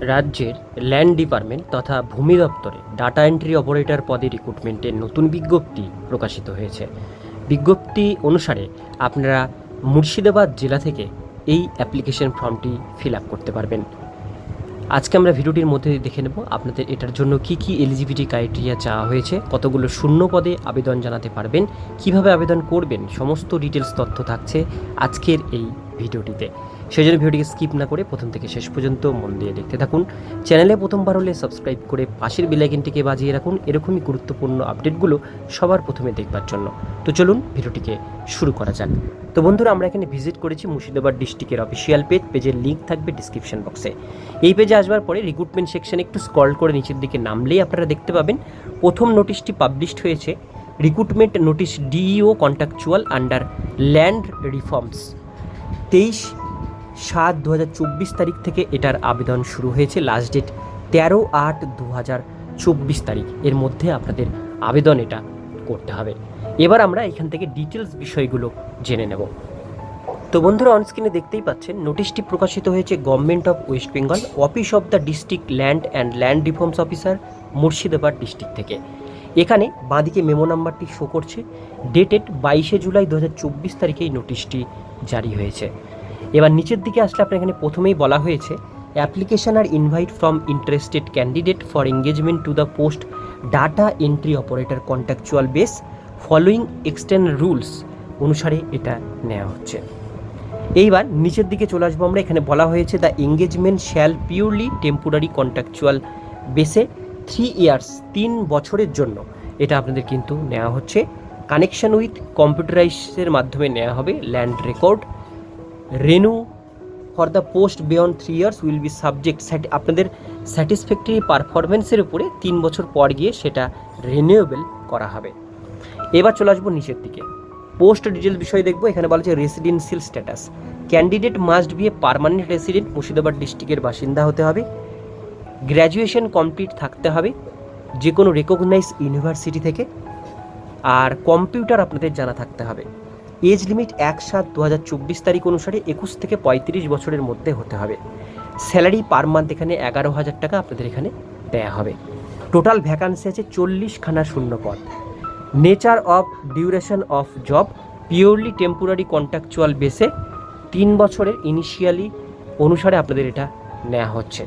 রাজ্যের land department তথা ভূমি দপ্তরে ডাটা এন্ট্রি অপারেটর পদে রিক্রুটমেন্টের নতুন বিজ্ঞপ্তি প্রকাশিত হয়েছে। বিজ্ঞপ্তি অনুসারে আপনারা মুর্শিদাবাদ জেলা থেকে এই অ্যাপ্লিকেশন ফর্মটি ফিল আপ করতে পারবেন। আজকে আমরা ভিডিওটির মধ্যে দেখে নেব আপনাদের এটার জন্য কি কি এলিজিবিলিটি ক্রাইটেরিয়া চাওয়া হয়েছে, কতগুলো শূন্য পদে আবেদন জানাতে পারবেন, কীভাবে আবেদন করবেন, সমস্ত ডিটেলস তথ্য থাকছে আজকের এই ভিডিওটিতে। সেই জন্য ভিডিওটিকে স্কিপ না করে প্রথম থেকে শেষ পর্যন্ত মন দিয়ে দেখতে থাকুন। চ্যানেলে প্রথমবার হলে সাবস্ক্রাইব করে পাশের বেলাইকিনটিকে বাজিয়ে রাখুন এরকমই গুরুত্বপূর্ণ আপডেটগুলো সবার প্রথমে দেখবার জন্য। তো চলুন ভিডিওটিকে শুরু করা যাক। তো বন্ধুরা, আমরা এখানে ভিজিট করেছি মুর্শিদাবাদ ডিস্ট্রিক্টের অফিসিয়াল পেজ পেজের লিঙ্ক থাকবে ডিসক্রিপশন বক্সে এই পেজে আসবার পরে রিক্রুটমেন্ট সেকশনে একটু স্ক্রল করে নিচের দিকে নামলেই আপনারা দেখতে পাবেন, প্রথম নোটিশটি পাবলিশড হয়েছে recruitment notice DEO contractual under land reforms তেইশ সাত দু তারিখ থেকে এটার আবেদন শুরু হয়েছে। লাস্ট ডেট তেরো আট দু চব্বিশ তারিখ। এর মধ্যে আপনাদের আবেদন এটা করতে হবে। এবার আমরা এখান থেকে ডিটেলস বিষয়গুলো জেনে নেব। তো বন্ধুরা অনস্ক্রিনে দেখতেই পাচ্ছেন নোটিশটি প্রকাশিত হয়েছে government of West Bengal office of the district land and land reforms officer Murshidabad district থেকে। এখানে বাঁদিকে মেমো নাম্বারটি শো করছে ডেটেড বাইশে জুলাই দু হাজার চব্বিশ তারিখে এই নোটিশটি জারি হয়েছে। এবার নিচের দিকে আসলে আপনার এখানে প্রথমেই বলা হয়েছে application R invite from interested candidate for engagement to the post data entry operator contractual base following extend rules অনুসারে এটা নেওয়া হচ্ছে। এইবার নিচের দিকে চলে আসব আমরা, এখানে বলা হয়েছে the engagement shall purely temporary contractual বেসে থ্রি ইয়ার্স তিন বছরের জন্য। এটা আপনাদের কিন্তু নেওয়া হচ্ছে। কানেকশন উইথ কম্পিউটারাইজের মাধ্যমে নেওয়া হবে land record renew for the post beyond three years will be subject আপনাদের স্যাটিসফ্যাক্টরি পারফরমেন্সের উপরে তিন বছর পর গিয়ে সেটা রিনিউয়েবল করা হবে। এবার চলে আসব নিচের দিকে। পোস্ট ডিটেল বিষয় দেখব, এখানে বলা হচ্ছে residential status candidate must be a permanent resident Murshidabad ডিস্ট্রিক্টের বাসিন্দা হতে হবে। গ্র্যাজুয়েশন কমপ্লিট থাকতে হবে যে কোনো রেকগনাইজ ইউনিভার্সিটি থেকে, আর কম্পিউটার আপনাদের জানা থাকতে হবে। এজ লিমিট এক সাত দু হাজার চব্বিশ তারিখ অনুসারে একুশ থেকে পঁয়ত্রিশ বছরের মধ্যে হতে হবে। স্যালারি পার মান্থ এখানে এগারো হাজার টাকা আপনাদের এখানে দেয়া হবে। টোটাল ভ্যাকান্সি আছে চল্লিশখানা শূন্য পদ। Nature of duration of job purely temporary contractual বেসে তিন বছরের ইনিশিয়ালি অনুসারে আপনাদের এটা নেওয়া হচ্ছে।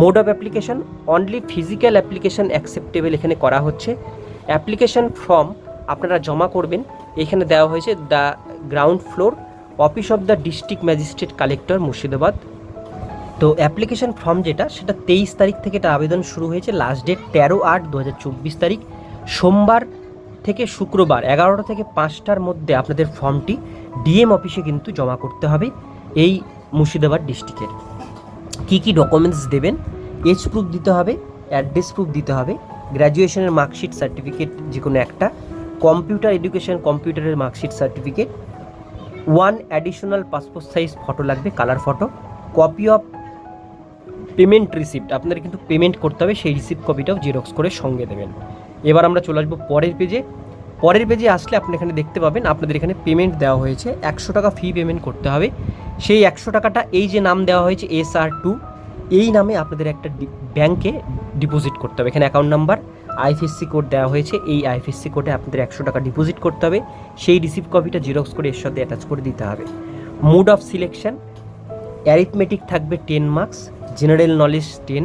Mode of application only physical application acceptable এখানে করা হচ্ছে। অ্যাপ্লিকেশন ফর্ম আপনারা জমা করবেন। এখানে দেওয়া হয়েছে the ground floor office of the district magistrate collector Murshidabad. তো অ্যাপ্লিকেশন ফর্ম যেটা, সেটা তেইশ তারিখ থেকে এটা আবেদন শুরু হয়েছে লাস্ট ডেট তেরো আট দু হাজার চব্বিশ তারিখ। সোমবার থেকে শুক্রবার এগারোটা থেকে পাঁচটার মধ্যে আপনাদের ফর্মটি ডিএম অফিসে কিন্তু জমা করতে হবে, এই মুর্শিদাবাদ ডিস্ট্রিক্টের কী কী ডকুমেন্টস দেবেন? এজ প্রুফ দিতে হবে অ্যাড্রেস প্রুফ দিতে হবে গ্র্যাজুয়েশনের মার্কশিট সার্টিফিকেট যে কোনো একটা কম্পিউটার এডুকেশন কম্পিউটারের marksheet certificate one additional passport size photo লাগবে colour photo copy of payment receipt আপনাদের কিন্তু পেমেন্ট করতে হবে, সেই রিসিপ্ট কপিটাও জেরক্স করে সঙ্গে দেবেন। এবার আমরা চলে আসব পরের পেজে পরের পেজে আসলে আপনি এখানে দেখতে পাবেন, আপনাদের এখানে পেমেন্ট দেওয়া হয়েছে, একশো টাকা ফি পেমেন্ট করতে হবে। সেই একশো টাকাটা এই যে নাম দেওয়া হয়েছে এস আর টু এই নামে আপনাদের একটা ব্যাংকে ডিপোজিট করতে হবে। এখানে অ্যাকাউন্ট নাম্বার আইএফএসসি কোড দেওয়া হয়েছে। এই আইএফএসসি কোডে আপনাদের একশো টাকা ডিপোজিট করতে হবে। সেই রিসিভ কপিটা জেরক্স করে এর সাথে অ্যাটাচ করে দিতে হবে। মুড অফ সিলেকশন অ্যারিথমেটিক থাকবে ten marks general knowledge ten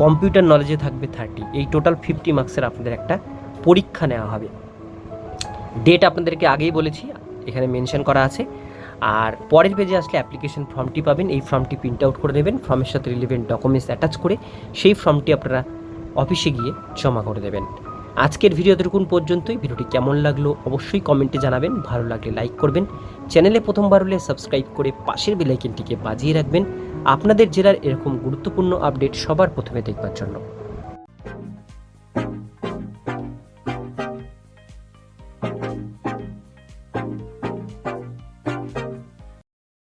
computer নলেজে থাকবে থার্টি এই টোটাল ফিফটি মার্কসের আপনাদের একটা পরীক্ষা নেওয়া হবে। ডেট আপনাদেরকে আগেই বলেছি, এখানে মেনশন করা আছে। আর পরের পেজে আসলে অ্যাপ্লিকেশন ফর্মটি পাবেন। এই ফর্মটি প্রিন্ট আউট করে নেবেন ফর্মের সাথে রিলেভেন্ট ডকুমেন্টস অ্যাটাচ করে সেই ফর্মটি আপনারা অফিসে গিয়ে জমা করে দেবেন। আজকের ভিডিও দেখুন পর্যন্তই। ভিডিওটি কেমন লাগল অবশ্যই কমেন্টে জানাবেন। ভালো লাগলে লাইক করবেন। চ্যানেলে প্রথমবার হলে সাবস্ক্রাইব করে পাশের বেলাইকেনটিকে বাজিয়ে রাখবেন। আপনাদের জেলার এরকম গুরুত্বপূর্ণ আপডেট সবার প্রথমে দেখবার জন্য।